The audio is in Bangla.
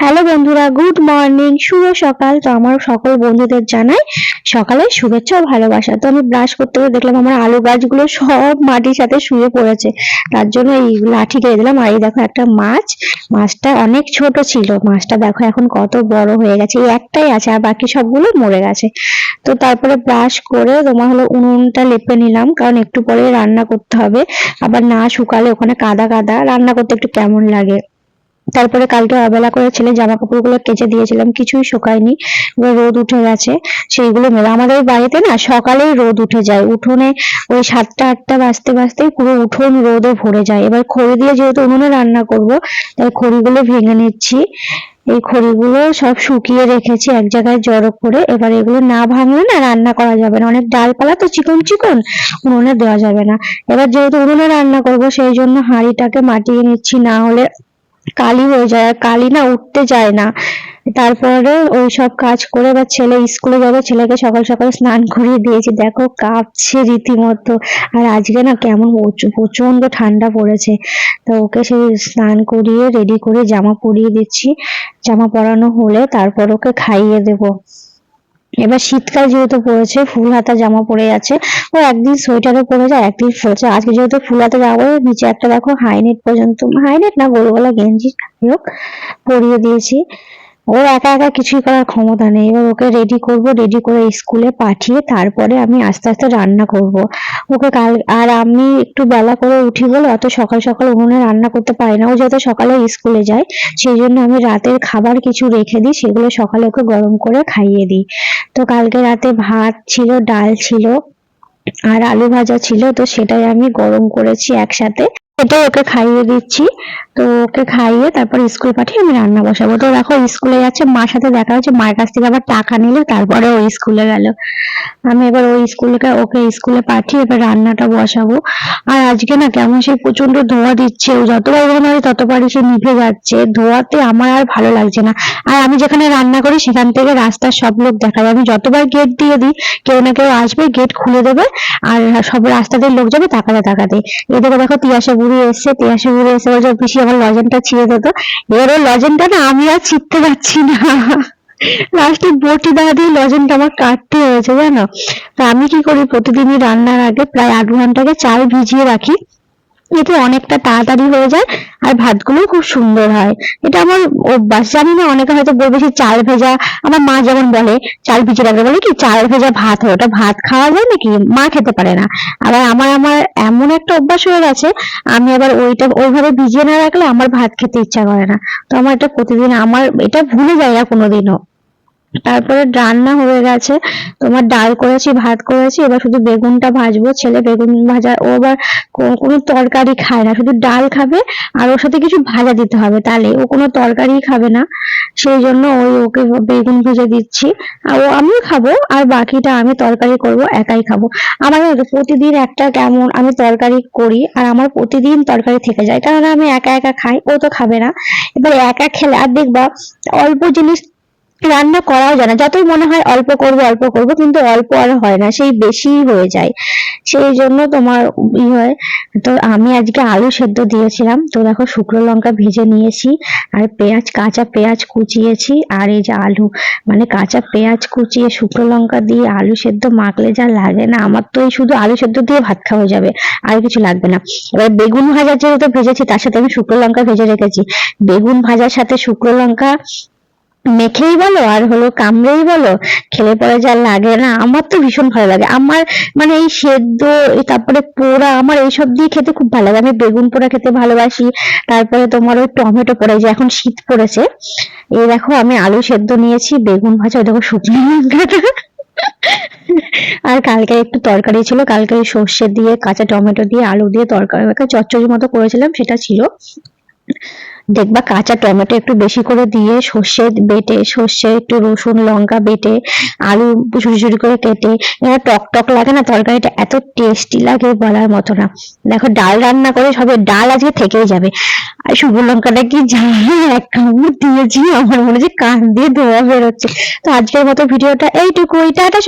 হ্যালো বন্ধুরা গুড মর্নিং শুভ সকাল। তো আমার সকল বন্ধুদের জানাই সকালে শুভেচ্ছা ও ভালোবাসা। তো আমি ব্রাশ করতে গিয়ে দেখলাম আমার আলু গাছগুলো সব মাটির সাথে শুয়ে পড়েছে। তার জন্য এই লাঠি কেটে দিলাম। আর এই দেখো একটা মাছ। মাছটা অনেক ছোট ছিল। মাছটা দেখো এখন কত বড় হয়ে গেছে। এই একটাই আছে, আর বাকি সবগুলো মরে গেছে। তো তারপরে ব্রাশ করে তোমার হলো উনুনটা লেপে নিলাম। কারণ একটু পরে রান্না করতে হবে। আবার না শুকালে ওখানে কাদা কাদা। রান্না করতে একটু কেমন লাগে? তারপরে কালকে অবেলা করে ছেলে জামা কাপড়গুলো কেচে দিয়েছিলাম, কিছুই শুকায়নি রোদ উঠে গেছে, সেইগুলো মেলে। আমাদের বাড়িতে না সকালেই রোদ উঠে যায়, উঠোনে ওই সাতটা, আটটা বাজতে বাজতেই পুরো উঠোন রোদে ভরে যায়। এবার খড়ি দিয়ে যেহেতু উনুনে রান্না করব, তাই খড়িগুলো ভেঙে নিচ্ছি। এই খড়িগুলো সব শুকিয়ে রেখেছি এক জায়গায় জড়ো করে। এবার এগুলো না ভাঙলে না রান্না করা যাবে না। অনেক ডালপালা তো চিকন চিকন, উনুনে দেওয়া যাবে না। এবার যেহেতু উনুনে রান্না করব, সেই জন্য হাঁড়িটাকে মাটিয়ে নিচ্ছি, না হলে কালি হয়ে যায়, আর কালি না উঠতে যায় না। তারপরে ওই সব কাজ করে এবার ছেলে স্কুলে যাবে, ছেলেকে সকাল সকাল স্নান করিয়ে দিয়েছি। দেখো কাঁপছে রীতিমতো। আর আজকে না কেমন প্রচণ্ড ঠান্ডা পড়েছে। তো ওকে সেই স্নান করিয়ে রেডি করে জামা পরিয়ে দিচ্ছি। জামা পরানো হলে তারপর ওকে খাইয়ে দেবো। এবার শীতকাল যেহেতু পড়েছে, ফুল হাতা জামা পরে আছে ও একদিন সোয়েটারও পরে যায়, একদিন পড়েছে আজকে যেহেতু ফুল হাতা জামা নিচে একটা দেখো হাইনেট পর্যন্ত, হাইনেট না গরু গলা গেঞ্জি হোক, পরিয়ে দিয়েছি। ওর একা একা কিছুই করার ক্ষমতা নেই। এবার ওকে রেডি করব রেডি করে স্কুলে পাঠিয়ে তারপরে আমি আস্তে আস্তে রান্না করব। ওকে কাল, আর আমি একটু বেলা করে উঠি বলে অত সকাল সকাল উনুনে রান্না করতে পারি না। ও যত সকালে স্কুলে যায়, সেই জন্য আমি রাতের খাবার কিছু রেখে দিই, সেগুলো সকালে ওকে গরম করে খাইয়ে দিই। তো কালকে রাতে ভাত ছিল, ডাল ছিল, আর আলু ভাজা ছিল, তো সেটাই আমি গরম করেছি একসাথে। এটাই ওকে খাইয়ে দিচ্ছি। তো ওকে খাইয়ে তারপর স্কুল পাঠিয়ে আমি রান্না বসাবো। তো দেখো স্কুলে যাচ্ছে, মার সাথে দেখা হচ্ছে মায়ের কাছ থেকে আবার টাকা নিলে, তারপরে ও স্কুলে গেল। আমি এবার ওই স্কুলে ওকে স্কুলে পাঠিয়ে এবার রান্নাটা বসাবো। আর আজকে না কেমন সেই প্রচণ্ড ধোয়া দিচ্ছে, ও যতবার ওখানে হয় ততবারই সে নিভে যাচ্ছে। ধোয়াতে আমার আর ভালো লাগছে না। আর আমি যেখানে রান্না করি, সেখান থেকে রাস্তার সব লোক দেখা যায় আমি যতবার গেট দিয়ে দিই, কেউ না কেউ আসবে গেট খুলে দেবে, আর সব রাস্তা দিয়ে লোক যাবে, তাকাতে তাকাতে। এদিকে দেখো তিয়াশা বুড়ি এসছে তিয়াশা ঘুরে এসে বলছে পিসি আমার লজেনটা ছিঁড়ে দিত এবার লজেনটা না, আমি আর ছিঁড়তে পারছি না। লাস্টে বটি দ্বারা দিয়ে লজেনটা আমার কাটতে হয়েছে, জানো? তা আমি কি করি? প্রতিদিনই রান্নার আগে প্রায় আধ ঘণ্টা আগে চাল ভিজিয়ে রাখি। এতে অনেকটা তাড়াতাড়ি হয়ে যায় আর ভাতগুলো খুব সুন্দর হয়। এটা আমার অভ্যাস, জানি না, অনেকে হয়তো বলবে যে চাল ভেজা, আমার মা যেমন বলে, চাল ভিজে রাখবে, বলে কি চাল ভেজা ভাত হয়, ওটা ভাত খাওয়া যায় নাকি? মা খেতে পারে না। আবার আমার আমার এমন একটা অভ্যাস হয়ে গেছে, আমি আবার ওইটা, ওইভাবে ভিজিয়ে না রাখলে আমার ভাত খেতে ইচ্ছা করে না। তো আমার এটা প্রতিদিন, আমার এটা ভুলে যায় না কোনোদিনও। তারপরে রান্না হয়ে গেছে। তোমার ডাল করেছি, ভাত করেছি, এবার শুধু বেগুনটা ভাজবো। ছেলে বেগুন ভাজা, ও আবার কোনো তরকারি খায় না। শুধু ডাল খাবে আর ওর সাথে কিছু ভাজা দিতে হবে তাহলে। ও কোনো তরকারি খাবে না। সেই জন্য ওই ওকে বেগুন ভেজে দিচ্ছি। আর ও আমিও খাব, আর বাকিটা আমি তরকারি করব, একাই খাব। আমার প্রতিদিন একটা কেমন আমি তরকারি করি, আর আমার প্রতিদিন তরকারি থেকে যায়। কারণ আমি একা একা খাই, ও তো খাবে না। এবার একা খেলে আর দেখবা, অল্প জিনিস রান্না করাও যায় না। যতই মনে হয় অল্প করব অল্প করব, কিন্তু অল্প আর হয় না, সেই বেশি হয়ে যায়। সেই জন্য তোমার ই হয়, তো আমি আজকে আলু সেদ্ধ দিয়েছিলাম। তো দেখো শুকনো লঙ্কা ভেজে নিয়েছি, আর পেঁয়াজ, কাঁচা পেঁয়াজ কুচিয়েছি, আর এই যে আলু মানে কাঁচা পেঁয়াজ কুচিয়ে শুকনো লঙ্কা দিয়ে আলু সেদ্ধ মাখলে যা লাগে না, আমার তো এই শুধু আলু সেদ্ধ দিয়ে ভাত খাওয়া হয়ে যাবে, আর কিছু লাগবে না। এবার বেগুন ভাজা যেহেতু ভেজেছি, তার সাথে আমি শুকনো লঙ্কা ভেজে রেখেছি। বেগুন ভাজার সাথে শুকনো লঙ্কা মেখেই বলো আর হলো কামড়েই বলো, খেলে পরে যা লাগে না, আমার তো ভীষণ ভালো লাগে। আমার মানে এই সেদ্ধ তারপরে পোড়া, আমার এইসব দিয়ে খেতে খুব ভালো লাগে। আমি বেগুন পোড়া খেতে ভালোবাসি, তারপরে তোমার ওই টমেটো পোড়া যে এখন শীত পড়েছে, এই দেখো আমি আলু সেদ্ধ নিয়েছি, বেগুন ভাজা, ওই দেখো শুকনো আর কালকে একটু তরকারি ছিল, কালকে সর্ষে দিয়ে, কাঁচা টমেটো দিয়ে, আলু দিয়ে তরকারি একটা চচ্চড়ি মতো করেছিলাম, সেটা ছিল। দেখবা কাঁচা টমেটো একটু বেশি করে দিয়ে সর্ষে বেটে, সর্ষে একটু রসুন, লঙ্কা বেটে, আলু ঝুড়ি ঝুড়ি করে কেটে টক টক লাগে না তরকারিটা এত টেস্টি লাগে বলার মতো না দেখো ডাল রান্না করে সবে ডাল আজকে থেকেই যাবে আর শুকনো লঙ্কাটা কি জানি এক কামড় দিয়েছি, আমার মনে হচ্ছে কান দিয়ে ধোয়া বেরোচ্ছে তো আজকের মতো ভিডিওটা এইটুকুই, টাটা।